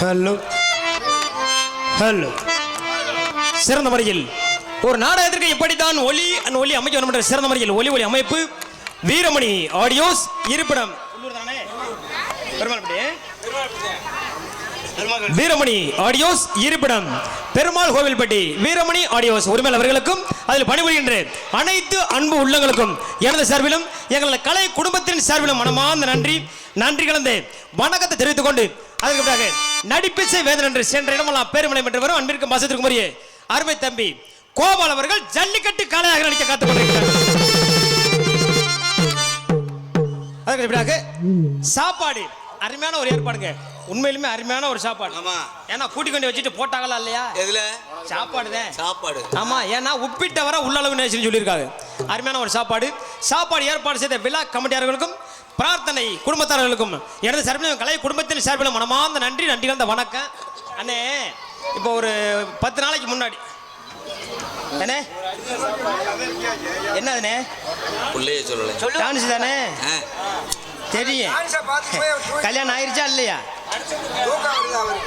Hello hello சிறந்த முறையில் ஒரு நாடகத்திற்கு இப்படித்தான் ஒலி அண்ட் ஒலி அமைக்க வேண்டும் என்ற சிறந்த முறையில் ஒலி ஒலி அமைப்பு வீரமணி ஆடியோஸ் இருப்பிடம் உள்ளூர் தானே? பெருமாள்பட்டி. வீரமணி ஆடியோஸ் இருப்பிடம். பெருமாள் கோவில்பட்டி வீரமணி ஆடியோஸ். உரிமையாளர் அவர்களுக்கும் அதில் பணிபுரிகின்ற அனைத்து அன்பு உள்ளங்களுக்கும் எனது சார்பிலும் எங்களது கலை குடும்பத்தின் சார்பிலும் மனமார்ந்த நன்றி. நன்றி கலந்த வணக்கத்தை தெரிவித்துக் கொண்டு அதற்கு பிறகு நடிப்பிசை வேதன் என்று சென்ற இடமெல்லாம் பேருமலை பெற்று வரும் அன்பிற்கும் வசத்திற்கும் உரிய அருமை தம்பி கோபால் அவர்கள் ஜல்லிக்கட்டு காளையாக நடிக்க காத்துக் கொண்டிருக்கிறார். அதற்கு பிறகு சாப்பாடு. அருமையான ஒரு ஏற்பாடுங்க. உண்மையிலுமே அருமையான ஒரு சாப்பாடு. ஆமா. ஏன்னா கூட்டி கொண்டு வச்சுட்டு போட்டாங்களா இல்லையா? எதுல? சாப்பாடு தான் சாப்பாடு. ஆமா ஏன்னா உப்பிட்ட வர உள்ளளவு நேசன் சொல்லியிருக்காங்க. அருமையான ஒரு சாப்பாடு. சாப்பாடு ஏற்பாடு செய்த விழா கமிட்டியாளர்களுக்கும் பிரார்த்தனை குடும்பத்தாரர்களுக்கும் எனது சார்பிலும் கலை குடும்பத்தின் சார்பிலும் மனமார்ந்த நன்றி நன்றி கலந்த வணக்கம். அண்ணே இப்போ ஒரு பத்து நாளைக்கு முன்னாடி. அண்ணே. என்னதுண்ணே? புள்ளைய சொல்லல. டான்ஸ் தானே? தெரியும். கல்யாணம் ஆயிருச்சா இல்லையா?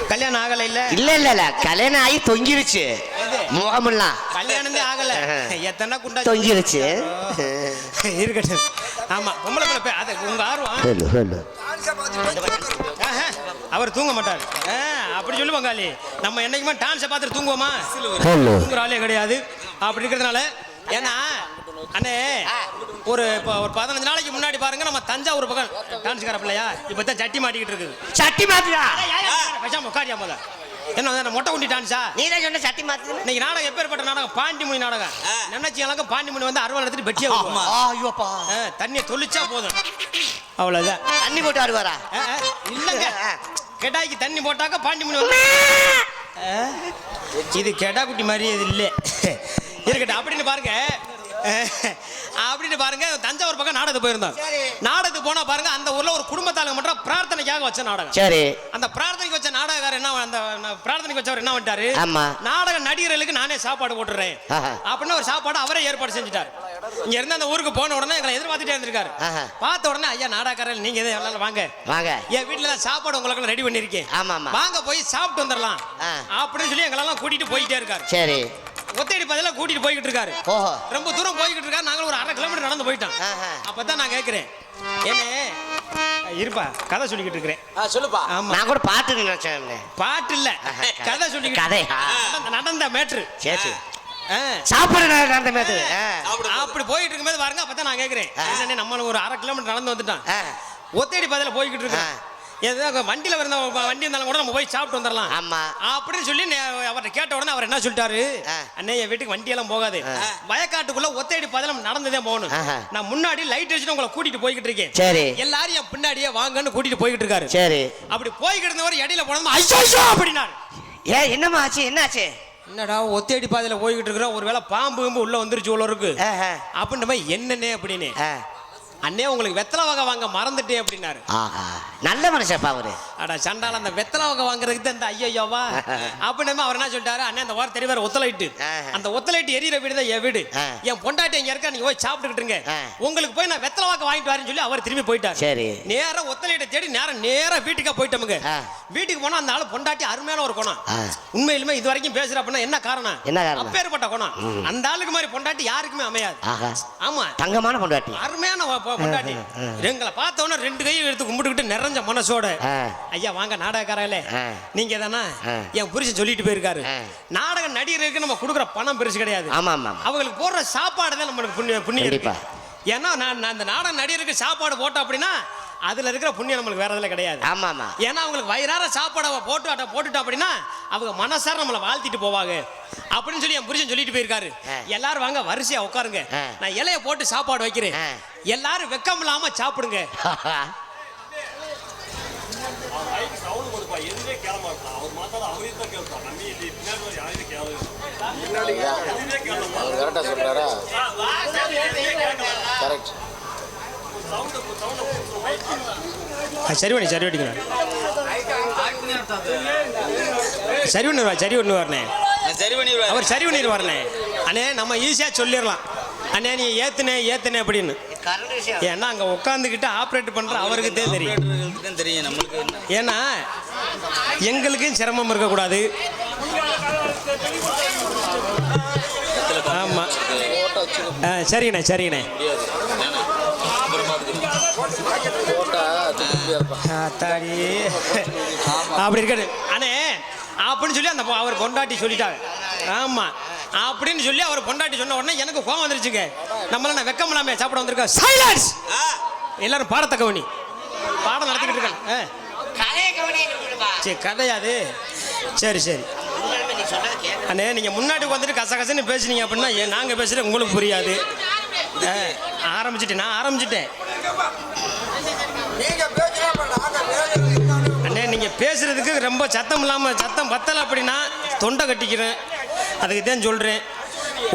கல்யாணம் ஆகல இல்ல? இல்ல இல்ல இல்ல. கல்யாணம் ஆகி தொங்கிருச்சு. முகமெல்லாம். கல்யாணமே ஆகல. எத்தனை குண்டா தொங்கிருச்சு. இருக்கட்டும். ஆமா பொம்பளை பிள்ளை அது உங்க ஆர்வம். அவர் தூங்க மாட்டார். அப்படி சொல்லு பங்காளி நம்ம என்னைக்குமே டான்ஸை பார்த்துட்டு தூங்குவோமா? தூங்குற ஆளே கிடையாது. அப்படி இருக்கிறதுனால ஏன்னா அண்ணே ஒரு இப்போ ஒரு பதினஞ்சு நாளைக்கு முன்னாடி பாருங்க நம்ம தஞ்சாவூர் பக்கம். டான்ஸ்கார பிள்ளையா? இப்போ தான் சட்டி மாட்டிக்கிட்டு இருக்குது. சட்டி மாத்துடா பேசாம உட்காரியா என்ன மொட்டை குண்டி டான்ஸா? நீ தான் சொன்ன சட்டி மாத்து இன்னைக்கு நாடகம் எப்பேற்பட்ட நாடகம்? பாண்டிமுனி நாடகம். நினைச்சு எனக்கு பாண்டிமுனி வந்து அறுவல் எடுத்துட்டு பெட்டியா. ஐயோப்பா. தண்ணியை தொளிச்சா போதும். அவ்வளவுதான். தண்ணி போட்டு வருவாரா ஆ, ஆ, இல்லங்க. கெடாய்க்கு தண்ணி போட்டாக்க பாண்டிமுனி வந்து இது கெடா குட்டி மாதிரி இது இல்லை. இருக்கட்டும் அப்படின்னு பாருங்க. அப்படின்னு பாருங்க தஞ்சாவூர் பக்கம் நாடகத்துக்கு போயிருந்தோம். சரி. நாடகத்துக்கு போனா பாருங்க அந்த ஊர்ல ஒரு குடும்பத்தாளுங்க மட்டும் பிரார்த்தனைக்காக வச்ச நாடகம். சரி. அந்த பிரார்த்தனைக்கு வச்ச நாடகக்காரர் என்ன அந்த பிரார்த்தனைக்கு வச்சவர் என்ன பண்ணிட்டாரு ஆமா. நாடக நடிகர்களுக்கு நானே சாப்பாடு போட்டுறேன். அப்படின்னு ஒரு சாப்பாடு அவரே ஏற்பாடு செஞ்சுட்டார். இங்க இருந்து அந்த ஊருக்கு போன உடனே எங்களை எதிர்பார்த்துட்டே இருந்திருக்காரு. பார்த்த உடனே ஐயா நாடகக்காரர் நீங்க எதுவும் எல்லாரும் வாங்க. வாங்க. என் வீட்டுல தான் சாப்பாடு உங்களுக்கு ரெடி பண்ணிருக்கேன் ஆமா. வாங்க போய் சாப்பிட்டு வந்துடலாம். அப்படின்னு சொல்லி எங்களெல்லாம் கூட்டிட்டு போயிட்டே இருக்காரு. சரி. ஒத்தடி பதிலா கூட்டிட்டு போய்கிட்டு இருக்காரு. ஓஹோ. ரொம்ப தூரம் போய்கிட்டு இருக்காரு. நாங்களும் ஒரு அரை கிலோமீட்டர் நடந்து போயிட்டோம். ஆஹா. அப்பதான் நான் கேட்கிறேன் ஏனே? இருப்பா கதை சொல்லிக்கிட்டு இருக்கிறேன். ஆ, சொல்லுப்பா. ஆமா. நான் கூட பாட்டு நினைச்சேன் பாட்டு இல்ல. கதை. சொல்லிக்கிட்டு கதை. நடந்த- நடந்த மேட்ரு. சரி சரி. சாப்பாடு நான் நடந்த மாதிரி ஆ. அப்படி போயிட்டு இருக்கும்போது பாருங்க அப்பதான் நான் கேக்குறேன். என்னண்ணே, நம்ம ஒரு அரை கிலோமீட்டர் நடந்து வந்துட்டோம். ஆ. ஒத்தடி பதில போய்கிட்டு இருக்கோம். ஏதோ வண்டியில இருந்த வண்டி இருந்தாலும் கூட நம்ம போய் சாப்பிட்டு வந்துடலாம் ஆமா. அப்படின்னு சொல்லி அவர்ட்ட கேட்ட உடனே அவர் என்ன சொல்லிட்டாரு. அண்ணே என் வீட்டுக்கு வண்டி எல்லாம் போகாது. வயக்காட்டுக்குள்ள ஒத்தடி பதிலம் நடந்ததே போகணும். நான் முன்னாடி லைட் வச்சுட்டு உங்களை கூட்டிட்டு போய்கிட்டு இருக்கேன். சரி. எல்லாரும் என் பின்னாடியே வாங்கன்னு கூட்டிட்டு போய்கிட்டு இருக்காரு. சரி. அப்படி போய்கிட்டு இருந்தவர் இடையில போனது ஐயோ ஐயோ! அப்படின்னாரு. ஏ என்னம்மா ஆச்சு? என்னாச்சு? என்னடா ஒத்தடி பாதையில போய்கிட்டு இருக்கிறோம் ஒருவேளை பாம்பு கிம்பு உள்ள வந்துருச்சு உள்ள இருக்கு. அப்படின்ற மாதிரி என்னன்னே அப்படின்னு. அண்ணே உங்களுக்கு வெத்தலை வகை வாங்க மறந்துட்டேன் அப்படின்னாரு. ஆஹா நல்ல மனுஷப்பா அவரு. அட சண்டால அந்த வெத்தலை வகை வாங்குறதுக்கு தான் இந்த ஐயோவா அப்படின்னு அவர் என்ன சொல்லிட்டாரு? அண்ணே அந்த வாரம் தெரிவார் ஒத்தலைட்டு. அந்த ஒத்தலைட்டு எரியற வீடு தான் என் வீடு. என் பொண்டாட்டி இங்க இருக்கா நீங்க போய் சாப்பிட்டுக்கிட்டு இருங்க. உங்களுக்கு போய் நான் வெத்தலை வாக்கு வாங்கிட்டு வரேன்னு சொல்லி அவர் திரும்பி போயிட்டார். சரி. நேரா ஒத்தலைட்டை தேடி நேரம் நேரா வீட்டுக்கா போயிட்டோமுங்க. வீட்டுக்கு போனா அந்த ஆளு பொண்டாட்டி அருமையான ஒரு குணம். உண்மையிலுமே இது வரைக்கும் பேசுற அப்படின்னா என்ன காரணம்? என்ன காரணம்? அப்பேற்பட்ட குணம். அந்த ஆளுக்கு மாதிரி பொண்டாட்டி யாருக்குமே அமையாது. ஆமா. தங்கமான பொண்டாட்டி. அருமையான பொ- பொ- பொண்டாட்டி எங்களை பார்த்த உடனே ரெண்டு கையும் எடுத்து கும்பிட்டுக்கிட்டு நிறைஞ்ச மனசோட. ஐயா வாங்க நாடகக்காரங்களே. நீங்க தானே. என் புருஷன் சொல்லிட்டு போயிருக்காரு. நாடக நடிகருக்கு நம்ம கொடுக்குற பணம் பெருசு கிடையாது. அவங்களுக்கு போடுற சாப்பாடு தான் நம்மளுக்கு புண்ணியம் புண்ணியம். ஏன்னா நான் நான் அந்த நாடக நடிகருக்கு சாப்பாடு போட்டோம் அப்படின்னா அதுல இருக்கிற புண்ணியம் நம்மளுக்கு வேற எதுல கிடையாது. ஆமா ஆமா ஏன்னா அவங்களுக்கு வயிறார சாப்பாடை அவ போட்டு அட்ட போட்டுட்டோம் அப்படின்னா அவங்க மனசார நம்மளை வாழ்த்திட்டு போவாங்க. அப்படின்னு சொல்லி என் புருஷன் சொல்லிட்டு போயிருக்காரு. எல்லாரும் வாங்க வரிசையா உட்காருங்க. நான் இலைய போட்டு சாப்பாடு வைக்கிறேன். எல்லாரும் வெக்கம் இல்லாம சாப்பிடுங்க. அவர் கரெக்ட் சரி பண்ணி சரி பண்ணிக்கிறேன் சரி பண்ணிடுவா சரி பண்ணுவார்ண்ணே சரி பண்ணிடுவேன் அவர் சரி பண்ணிடுவார்ண்ணே அண்ணே நம்ம ஈஸியாக சொல்லிடலாம். அண்ணே நீ ஏத்துனே ஏத்துனே அப்படின்னு. ஏன்னா அங்கே உட்காந்துக்கிட்டு ஆப்ரேட் பண்ணுற அவருக்கு தான் தெரியும். தெரியும் நம்மளுக்கு ஏன்னா எங்களுக்கும் சிரமம் இருக்கக்கூடாது. ஆமாம் ஆ, சரிங்கண்ணே சரிங்கண்ணே. அப்படி இருக்காது. அண்ணே அப்படின்னு சொல்லி அந்த அவர் பொண்டாட்டி சொல்லிட்டாங்க. ஆமா. அப்படின்னு சொல்லி அவர் பொண்டாட்டி சொன்ன உடனே எனக்கு கோவம் வந்துருச்சுங்க. நம்மள நான் வெக்கம் இல்லாம சாப்பிட வந்திருக்கோம் சைலன்ஸ் எல்லாரும் பாடத்த கவனி பாடம் நடத்திக்கிட்டு இருக்காங்க. சரி கதையாது சரி சரி. அண்ணே நீங்க முன்னாடி வந்துட்டு கச கசன்னு பேசுனீங்க அப்படின்னா ஏன் நாங்க பேசுறது உங்களுக்கு புரியாது. ஆரம்பிச்சிட்டேன் நான் ஆரம்பிச்சிட்டேன். அண்ணே நீங்க பேசுறதுக்கு ரொம்ப சத்தம் இல்லாம சத்தம் பத்தல அப்படின்னா தொண்டை கட்டிக்கிறேன். அதுக்கு தான் சொல்றேன்.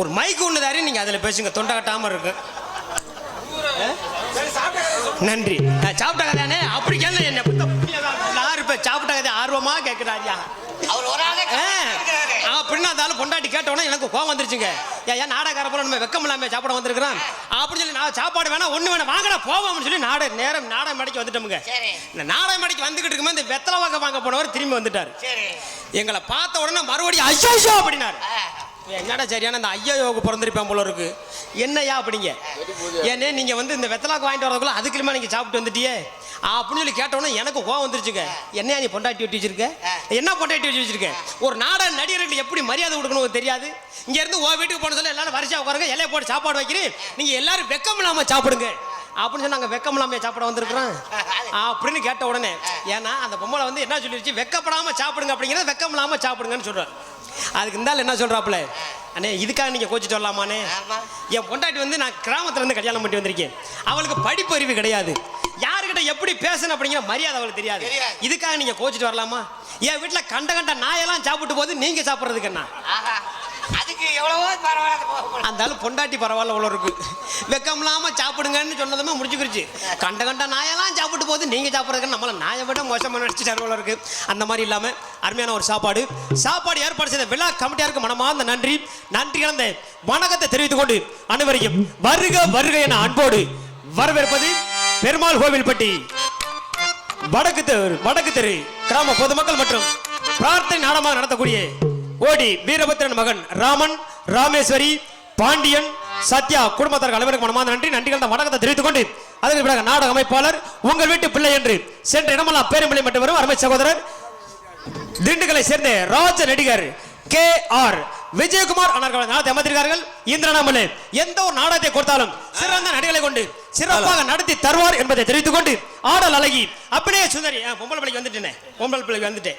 ஒரு மைக் ஒன்று தாரி நீங்க அதுல பேசுங்க. தொண்டை கட்டாம இருக்கு? நன்றி. நான் சாப்பிட்ட கதையானே அப்படி கேள்வி என்ன. நான் இருப்பேன் சாப்பிட்ட கதை ஆர்வமா கேட்கிறாரியா அவர் ஒரு ஆளே ஆளு பொண்டாட்டி கேட்டோன்னே எனக்கு கோவம் வந்துருச்சுங்க. ஏன் நாடகார போல நம்ம வெக்கம் இல்லாம சாப்பிட வந்திருக்கிறோம் அப்படின்னு சொல்லி நான் சாப்பாடு வேணா ஒண்ணு வேணா வாங்கடா போவோம்னு சொல்லி நாடக நேரம் நாடக மடைக்கு வந்துட்டோமுங்க. இந்த நாடக மடைக்கு வந்துகிட்டு இருக்கும்போது இந்த வெத்தலை வாங்க வாங்க போனவர் திரும்பி வந்துட்டார். எங்களை பார்த்த உடனே மறுபடியும் ஐயோ அப்படின்னாரு. என்னடா சரியான அந்த ஐயோவுக்கு பிறந்திருப்பேன் போல இருக்கு. என்னையா அப்படிங்க. ஏன்னே நீங்க வந்து இந்த வெத்தலாக்கு வாங்கிட்டு வரதுக்குள்ள அதுக்குள்ளமா நீங்க சாப்பிட்டு வந்துட்டியே. அப்படின்னு சொல்லி கேட்டோன்னே எனக்கு கோவம் வந்துருச்சுங்க. என்னையா நீ பொண்டாட்டி வெட்டி வச்சிருக்க? என்ன பொண்டாட்டி வச்சு வச்சிருக்க? ஒரு நாடக நடிகர்களுக்கு எப்படி மரியாதை கொடுக்கணும் தெரியாது? இங்க இருந்து உன் வீட்டுக்கு போன சொல்ல எல்லாரும் வரிசையா உட்காருங்க. இலைய போட்டு சாப்பாடு வைக்கிறேன். நீங்க எல்லாரும் வெக்கம் இல்லாம சாப்பிடுங்க. அப்படின்னு சொல்லி நாங்க வெக்கம் இல்லாம சாப்பிட வந்திருக்கிறோம். அப்படின்னு கேட்ட உடனே ஏன்னா அந்த பொம்பளை வந்து என்ன சொல்லிருச்சு? வெக்கப்படாம சாப்பிடுங்க அப்படிங்கிறத வெக்கம் இல்லாம சாப்பிடுங்கன்னு சொல்றாரு. அதுக்கு இருந்தாலும் என்ன சொல்றாப்புல? அண்ணே இதுக்காக நீங்க கோச்சிட்டு வரலாமாண்ணே? ஆமா. என் பொண்டாட்டி வந்து நான் கிராமத்துல இருந்து கல்யாணம் பண்ணி வந்திருக்கேன். அவளுக்கு படிப்பறிவு கிடையாது. எப்படி பேசணும் அப்படிங்கிற மரியாதை அவளுக்கு தெரியாது. இதுக்காக நீங்க கோச்சிட்டு வரலாமா? என் வீட்டுல கண்ட கண்ட நாயெல்லாம் சாப்பிட்டு போது நீங்க சாப்பிட்றதுக்கு என்ன? அதுக்கு எவ்வளவோ பரவாயில்ல. அந்த ஆளு பொண்டாட்டி பரவாயில்ல அவ்வளோ இருக்கு. வெக்கம் இல்லாம சாப்பிடுங்கன்னு சொன்னதுமே முடிச்சுக்கிருச்சு. கண்ட கண்ட நாயெல்லாம் சாப்பிட்டு போது நீங்க சாப்பிட்றதுக்கு நம்மள நாயை விட மோசமா நடிச்சுட்டு அவ்வளோ இருக்கு. அந்த மாதிரி இல்லாம அருமையான ஒரு சாப்பாடு. சாப்பாடு ஏற்பாடு செய்த விழா கமிட்டியாருக்கு மனமார்ந்த நன்றி. நன்றி கலந்த வணக்கத்தை தெரிவித்துக் கொண்டு அனைவரையும் வருக வருக என அன்போடு வரவேற்பது பெருமாள் கோவில்பட்டி வடக்கு தெரு வடக்கு தெரு கிராம பொதுமக்கள் மற்றும் பிரார்த்தனை நாடகமாக நடத்தக்கூடிய ஓடி வீரபத்திரன் மகன் ராமன் ராமேஸ்வரி பாண்டியன் சத்யா குடும்பத்தார்கள் அனைவருக்கும் மனமார்ந்த நன்றி. நன்றிகள் தான் வணக்கத்தை தெரிவித்துக் கொண்டு அதற்கு பிறகு நாடக அமைப்பாளர் உங்கள் வீட்டு பிள்ளை என்று சென்ற இடமெல்லாம் பேருமில்லை மட்டும் வரும் அருமை சகோதரர் திண்டுக்கலை சேர்ந்த ராஜ நடிகர் கே ஆர் விஜயகுமார் அவர்கள் நாடகத்தை அமைத்திருக்கார்கள் இந்திரநாமலே எந்த ஒரு நாடகத்தை கொடுத்தாலும் சிறந்த நடிகளை கொண்டு சிறப்பாக நடத்தி தருவார் என்பதை தெரிவித்துக் கொண்டு ஆடல் அழகி. அப்படியே சுந்தரி பொம்பளை பிள்ளைக்கு வந்துட்டேனே. பொம்பளை பிள்ளைக்கு வந்துட்டேன்.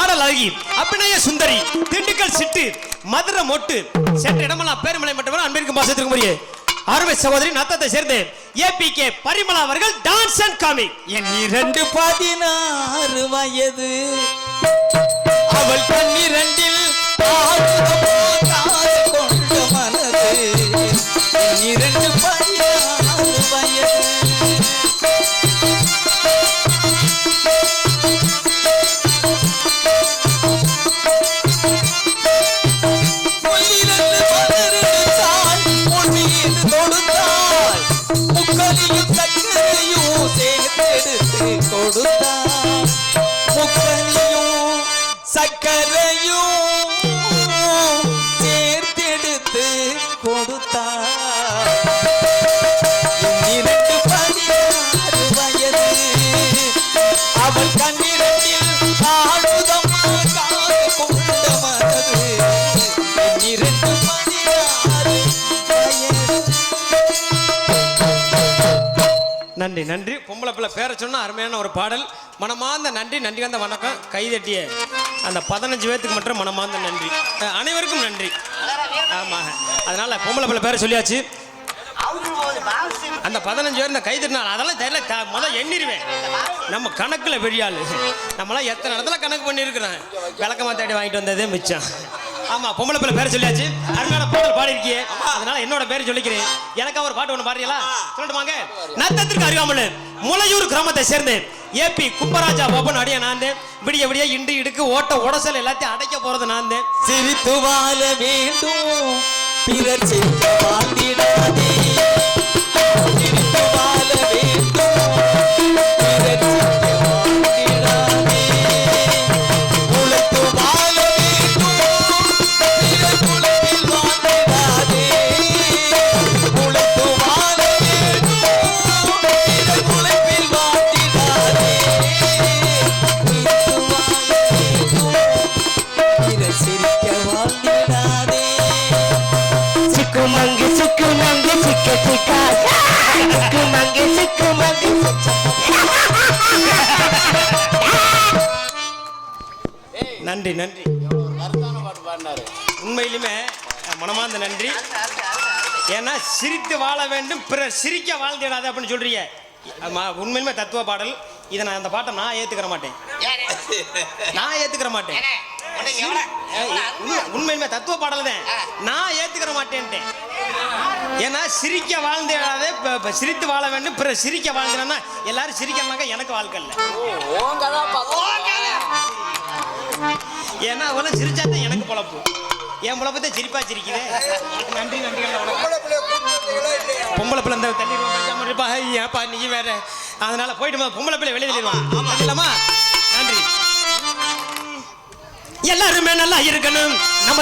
ஆடல் அழகி அபிநய சுந்தரி திண்டுக்கல் சிட்டு மதுரை மொட்டு சென்ற இடமெல்லாம் பேருமலை மட்டும் அன்பிற்கும் பாசத்திற்கும் உரிய அருமை சகோதரி நத்தத்தை சேர்ந்து ஏபி கே பரிமளா அவர்கள் டான்ஸ் அண்ட் காமிக் என் இரண்டு பதினாறு வயது. அவள் பன்னிரண்டில் ஆகுதமோ நன்றி நன்றி. பொம்பளை பிள்ளை பேரை சொன்னால் அருமையான ஒரு பாடல். மனமார்ந்த நன்றி நன்றி அந்த வணக்கம். கைதட்டிய அந்த பதினஞ்சு பேத்துக்கு மட்டும் மனமார்ந்த நன்றி. அனைவருக்கும் நன்றி. ஆமாம் அதனால் பொம்பளை பிள்ளை பேரை சொல்லியாச்சு. அந்த பதினஞ்சு பேர் இந்த கைதட்டினால் அதெல்லாம் தெரியல. த- முதல் எண்ணிருவேன் நம்ம கணக்கில் பெரிய நம்மளாம் எத்தனை இடத்துல கணக்கு பண்ணியிருக்கிறேன் விளக்கமாக தேடி வாங்கிட்டு வந்ததே மிச்சம். ஆமா பொம்பளை பிள்ளை பேரை சொல்லியாச்சு. அருமையான பாடல் பாடியிருக்கியே. அதனால என்னோட பேரை சொல்லிக்கிறேன். எனக்கு ஒரு பாட்டு ஒன்று பாடுறீங்களா? சொல்லட்டுமாங்க? நத்தத்திற்கு அறியாமல் முளையூர் கிராமத்தை சேர்ந்து ஏபி கும்பராஜா பாபன் அடிய நான். விடிய விடிய இண்டு இடுக்கு ஓட்ட உடசல் எல்லாத்தையும் அடைக்க போறது நான் சிரித்து வாழ வேண்டும். பிறர் சிரிக்க வாழ்ந்திடாதே. நன்றி நன்றி. பாட்டு பாடினாரு. உண்மையிலுமே மனமார்ந்த நன்றி. ஏன்னா சிரித்து வாழ வேண்டும் பிறர் சிரிக்க வாழ்ந்துடாது அப்படின்னு சொல்றீங்க. உண்மையிலுமே தத்துவ பாடல். இதை நான் அந்த பாட்டை நான் ஏத்துக்கிற மாட்டேன். நான் ஏத்துக்கிற மாட்டேன். ஏய், உண்மையிலுமே தத்துவ பாடல் தான். நான் ஏத்துக்கிற மாட்டேன்ட்டேன். ஏன்னா சிரிக்க வாழ்ந்திடாதே ப- சிரித்து வாழ வேண்டும் பிறர் சிரிக்க வாழ்ந்தேன்னா எல்லாரும் சிரிக்கிறாங்க எனக்கு வாழ்க்கை இல்லை. ஏன்னா அவெல்லாம் சிரிச்சாதான் எனக்கு பொழப்பு. என் பொழப்பத்தை சிரிப்பா சிரிக்குது. நன்றி நன்றி பொம்பளை பிள்ளை இந்த தண்ணி இருப்பா. ஏப்பா நீ வேற. அதனால போயிட்டு வா, பொம்பளை பிள்ளை வெளியே வெளியிடுவான் இல்லம்மா? நன்றி. எல்லாருமே நல்லா இருக்கணும். நம்ம